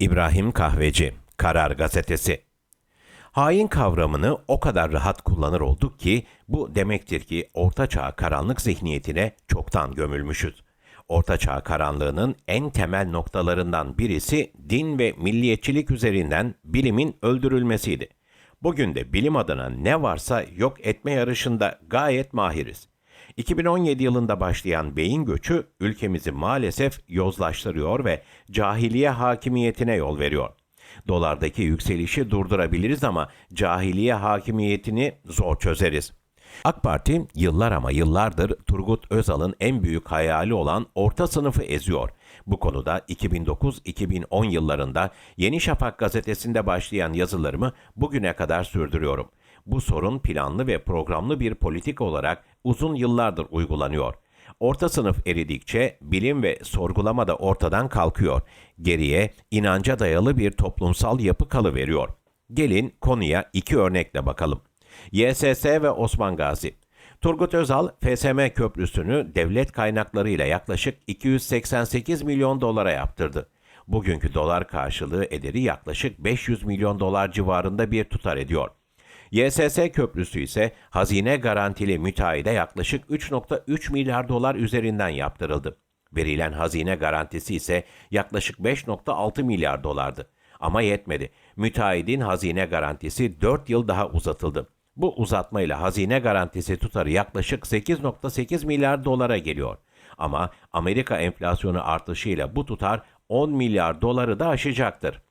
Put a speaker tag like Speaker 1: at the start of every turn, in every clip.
Speaker 1: İbrahim Kahveci, Karar Gazetesi. Hain kavramını o kadar rahat kullanır olduk ki bu demektir ki ortaçağ karanlık zihniyetine çoktan gömülmüşüz. Ortaçağ karanlığının en temel noktalarından birisi din ve milliyetçilik üzerinden bilimin öldürülmesiydi. Bugün de bilim adına ne varsa yok etme yarışında gayet mahiriz. 2017 yılında başlayan beyin göçü ülkemizi maalesef yozlaştırıyor ve cahiliye hakimiyetine yol veriyor. Dolardaki yükselişi durdurabiliriz ama cahiliye hakimiyetini zor çözeriz. AK Parti yıllar ama yıllardır Turgut Özal'ın en büyük hayali olan orta sınıfı eziyor. Bu konuda 2009-2010 yıllarında Yeni Şafak gazetesinde başlayan yazılarımı bugüne kadar sürdürüyorum. Bu sorun planlı ve programlı bir politik olarak uzun yıllardır uygulanıyor. Orta sınıf eridikçe bilim ve sorgulama da ortadan kalkıyor. Geriye inanca dayalı bir toplumsal yapı kalıveriyor. Gelin konuya iki örnekle bakalım. YSS ve Osman Gazi. Turgut Özal, FSM Köprüsü'nü devlet kaynaklarıyla yaklaşık 288 milyon dolara yaptırdı. Bugünkü dolar karşılığı ederi yaklaşık 500 milyon dolar civarında bir tutar ediyor. YSS Köprüsü ise hazine garantili müteahhide yaklaşık 3.3 milyar dolar üzerinden yaptırıldı. Verilen hazine garantisi ise yaklaşık 5.6 milyar dolardı. Ama yetmedi. Müteahhidin hazine garantisi 4 yıl daha uzatıldı. Bu uzatmayla hazine garantisi tutarı yaklaşık 8.8 milyar dolara geliyor. Ama Amerika enflasyonu artışıyla bu tutar 10 milyar doları da aşacaktır.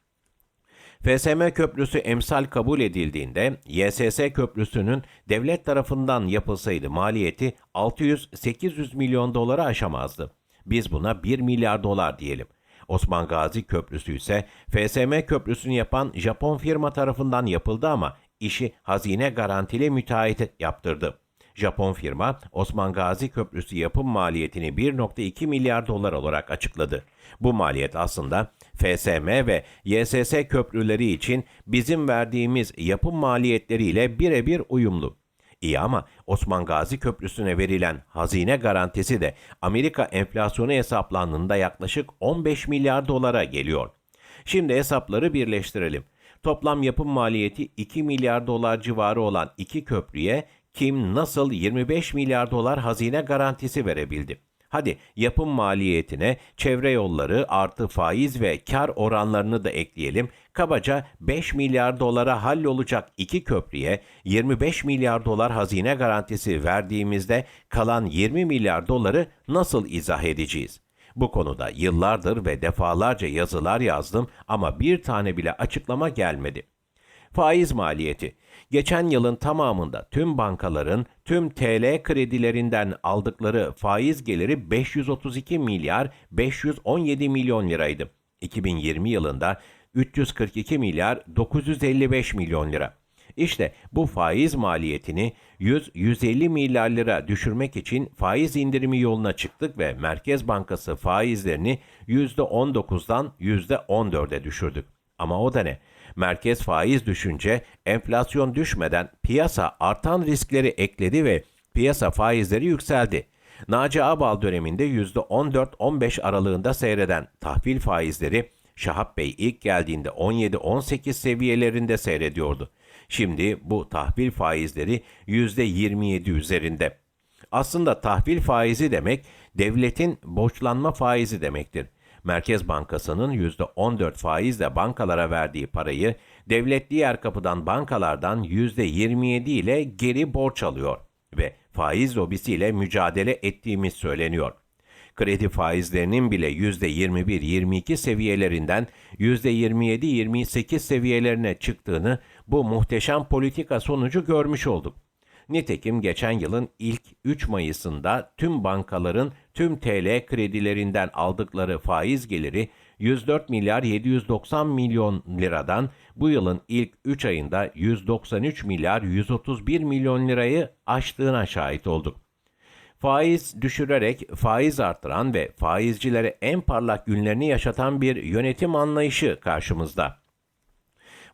Speaker 1: FSM Köprüsü emsal kabul edildiğinde YSS Köprüsü'nün devlet tarafından yapılsaydı maliyeti 600-800 milyon doları aşamazdı. Biz buna 1 milyar dolar diyelim. Osman Gazi Köprüsü ise FSM Köprüsü'nü yapan Japon firma tarafından yapıldı ama işi hazine garantili müteahhit yaptırdı. Japon firma Osman Gazi Köprüsü yapım maliyetini 1.2 milyar dolar olarak açıkladı. Bu maliyet aslında FSM ve YSS köprüleri için bizim verdiğimiz yapım maliyetleriyle birebir uyumlu. İyi ama Osman Gazi Köprüsü'ne verilen hazine garantisi de Amerika enflasyonu hesaplandığında yaklaşık 15 milyar dolara geliyor. Şimdi hesapları birleştirelim. Toplam yapım maliyeti 2 milyar dolar civarı olan iki köprüye kim nasıl 25 milyar dolar hazine garantisi verebildi? Hadi yapım maliyetine çevre yolları artı faiz ve kar oranlarını da ekleyelim. Kabaca 5 milyar dolara hallolacak iki köprüye 25 milyar dolar hazine garantisi verdiğimizde kalan 20 milyar doları nasıl izah edeceğiz? Bu konuda yıllardır ve defalarca yazılar yazdım ama bir tane bile açıklama gelmedi. Faiz maliyeti. Geçen yılın tamamında tüm bankaların tüm TL kredilerinden aldıkları faiz geliri 532 milyar 517 milyon liraydı. 2020 yılında 342 milyar 955 milyon lira. İşte bu faiz maliyetini 100-150 milyar lira düşürmek için faiz indirimi yoluna çıktık ve Merkez Bankası faizlerini %19'dan %14'e düşürdük. Ama o da ne? Merkez faiz düşünce enflasyon düşmeden piyasa artan riskleri ekledi ve piyasa faizleri yükseldi. Naci Abal döneminde %14-15 aralığında seyreden tahvil faizleri Şahap Bey ilk geldiğinde 17-18 seviyelerinde seyrediyordu. Şimdi bu tahvil faizleri %27 üzerinde. Aslında tahvil faizi demek devletin borçlanma faizi demektir. Merkez Bankası'nın %14 faizle bankalara verdiği parayı devlet diğer kapıdan bankalardan %27 ile geri borç alıyor ve faiz lobisiyle mücadele ettiğimiz söyleniyor. Kredi faizlerinin bile %21-22 seviyelerinden %27-28 seviyelerine çıktığını bu muhteşem politika sonucu görmüş olduk. Nitekim geçen yılın ilk 3 Mayıs'ında tüm bankaların tüm TL kredilerinden aldıkları faiz geliri 104 milyar 790 milyon liradan bu yılın ilk 3 ayında 193 milyar 131 milyon lirayı aştığına şahit olduk. Faiz düşürerek faiz artıran ve faizcilere en parlak günlerini yaşatan bir yönetim anlayışı karşımızda.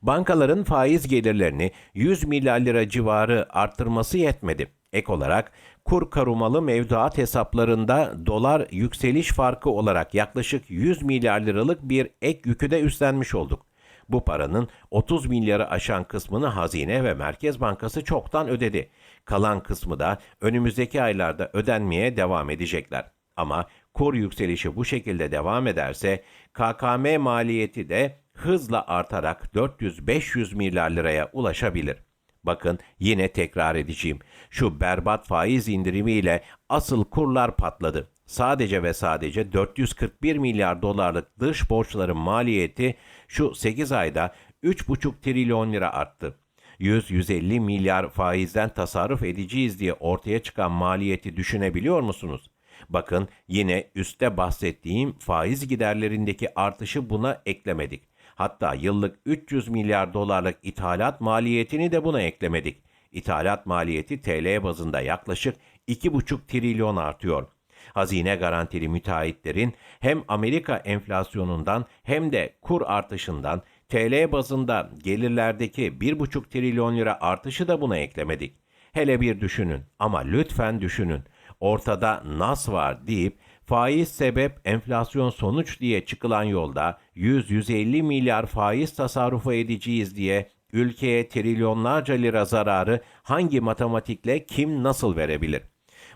Speaker 1: Bankaların faiz gelirlerini 100 milyar lira civarı arttırması yetmedi. Ek olarak kur korumalı mevduat hesaplarında dolar yükseliş farkı olarak yaklaşık 100 milyar liralık bir ek yükü de üstlenmiş olduk. Bu paranın 30 milyarı aşan kısmını Hazine ve Merkez Bankası çoktan ödedi. Kalan kısmı da önümüzdeki aylarda ödenmeye devam edecekler. Ama kur yükselişi bu şekilde devam ederse KKM maliyeti de hızla artarak 400-500 milyar liraya ulaşabilir. Bakın yine tekrar edeceğim. Şu berbat faiz indirimiyle asıl kurlar patladı. Sadece ve sadece 441 milyar dolarlık dış borçların maliyeti şu 8 ayda 3,5 trilyon lira arttı. 100-150 milyar faizden tasarruf edeceğiz diye ortaya çıkan maliyeti düşünebiliyor musunuz? Bakın yine üstte bahsettiğim faiz giderlerindeki artışı buna eklemedik. Hatta yıllık 300 milyar dolarlık ithalat maliyetini de buna eklemedik. İthalat maliyeti TL bazında yaklaşık 2,5 trilyon artıyor. Hazine garantili müteahhitlerin hem Amerika enflasyonundan hem de kur artışından TL bazında gelirlerdeki 1,5 trilyon lira artışı da buna eklemedik. Hele bir düşünün ama lütfen düşünün. Ortada nas var deyip faiz sebep enflasyon sonuç diye çıkılan yolda 100-150 milyar faiz tasarrufu edeceğiz diye ülkeye trilyonlarca lira zararı hangi matematikle kim nasıl verebilir?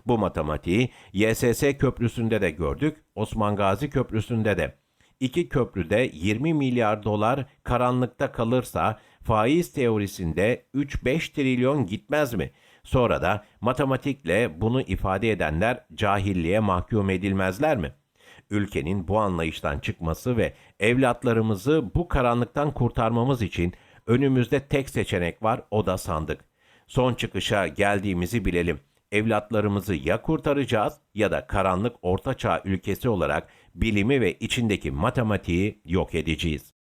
Speaker 1: Bu matematiği YSS köprüsünde de gördük, Osman Gazi köprüsünde de. İki köprüde 20 milyar dolar karanlıkta kalırsa faiz teorisinde 3-5 trilyon gitmez mi? Sonra da matematikle bunu ifade edenler cahilliğe mahkum edilmezler mi? Ülkenin bu anlayıştan çıkması ve evlatlarımızı bu karanlıktan kurtarmamız için önümüzde tek seçenek var o da sandık. Son çıkışa geldiğimizi bilelim. Evlatlarımızı ya kurtaracağız ya da karanlık ortaçağ ülkesi olarak bilimi ve içindeki matematiği yok edeceğiz.